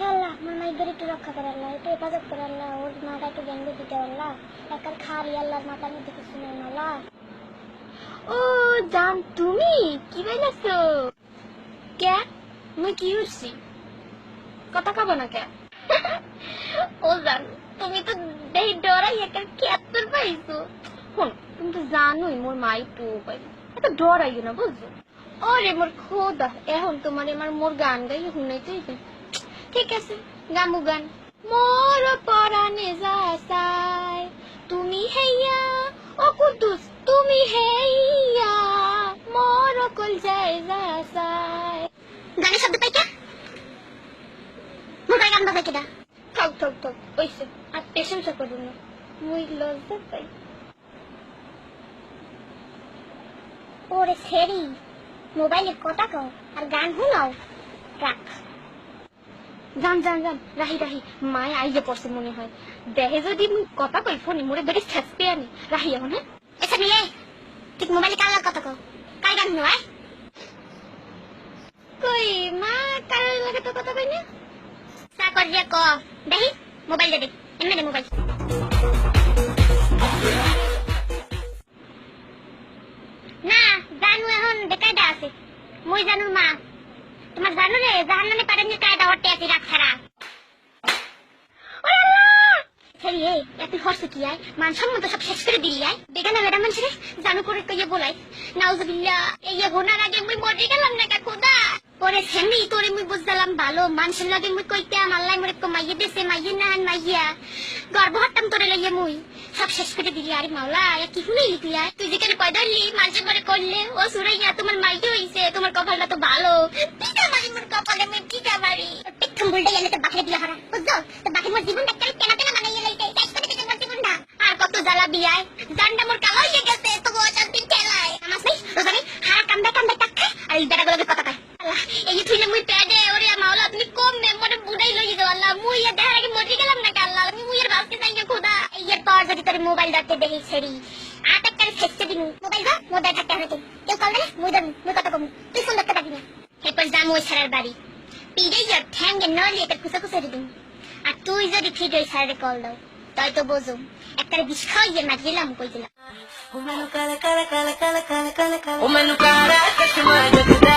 হ্যাঁ আল্লাহ আমার মাইদের একটু রক্ষা করে আল্লাহ একটু হেফাজত করে আল্লাহ ওর মাটা একটু জ্ঞান দিতে আল্লাহ একার খারি আল্লাহর মাথার মধ্যে কিছু তুমি, কি বাইলাছো কে? মুই কি উঠছি? কথা কব না কে? ও, জান, তুমি তো দেহি ডরাই একটা ক্যাপ্টন পাইছো। শুন তুমি তো জানোই মোর মা একটু পাই এত ডরাইও না, বুঝছ? ওরে, মোর খোদা, এখন তোমার আমার মোর গান গাই শুনাইতে হইবে। ঠিক আছে, গামু গান। মোর পরাণে যাসাই তুমি হেইয়া, ও কুদ্দুস, তুমি হেইয়া, মোর কল যায় যাসাই গানের শব্দ পাই কে মোবাইল গান বাজাই কেডা? ঠক ঠক ঠক ওইসে, আর মুই লজ্জা পাই। ওরে ছেড়ি, মোবাইলে কথা কও, আর গান শুনাও। রাখ। জান জান জান রাহি রাহি মায় আইয়ে পড়ছে মনে হয়। দেহে যদি কথা কই ফোনে মোরে ধরে ছেঁচতে আনি। রাহি এখন হ্যাঁ এসে নিয়ে। ঠিক মোবাইলে কার কথা কও? কার গান শুনো আয় কই মা কার লাগে তো কথা কই না? চা করিয়া ক। দেখি মোবাইল দে এমনি দে মোবাইল। না জানু এখন বেকায়দা আছে। মই জানুর মা। তোমার জানু রে জাহান নামে পারে নিয়ে কায়দা হটে আছে রাত ছাড়া। এই এত হর্ষ কি আয়? মান সম্মান তো সব শেষ করে দিলি আয়। না ম্যাডাম মানুষের জানু করে কইয়ে বলাই। নাউজুবিল্লাহ, এই হোনার আগে মুই মরে গেলাম না কা খোদা? ওরে সেমি, তোরে মুই বুঝলাম ভালো। মানুষের লাগে মুই কইতাম, আল্লাহ মরে কমাইয়ে দেছে, মাইয়ে না, মাইয়া। গর্ব হতাম তোরে লইয়ে মুই। সব শেষ করে দিলি, আরে মাওলা, এ কি শুনে লিখলি আয়? তুই যেখানে পয়দা হলি মানুষের মরে করলে, ও সুরাইয়া, তোমার মাইয়ে হইছে, তোমার কপালটা তো ভালো পিতা মারি মোর কপালে মুই পিতা মারি পেক্ষম মুই মুই গেলাম না আল্লাহ আমি মুইয়ের বাসকে চাই খোদা এর যদি মোবাইল ধরতে দেখি ছেড়ি আটাক করে ফেসতে দিন মোবাইল ধর মোবাইল থাকতে হবে কেউ কল দেবে মুই ধরবি মুই কথা কম তুই ফোন ধরতে পারবি না এরপর যাম ওই ছাড়ার বাড়ি পিড়ে যার ঠ্যাঙ্গে নলিয়ে তার খুসা খুসা দিন আর তুই যদি ফিট হই ছাড়ে কল দাও তাই তো বোঝো একটা বিষ খাইয়ে মারিলাম কই দিলাম ও মানু কালা কালা cara, cara, cara, cara, cara. O mano cara, que te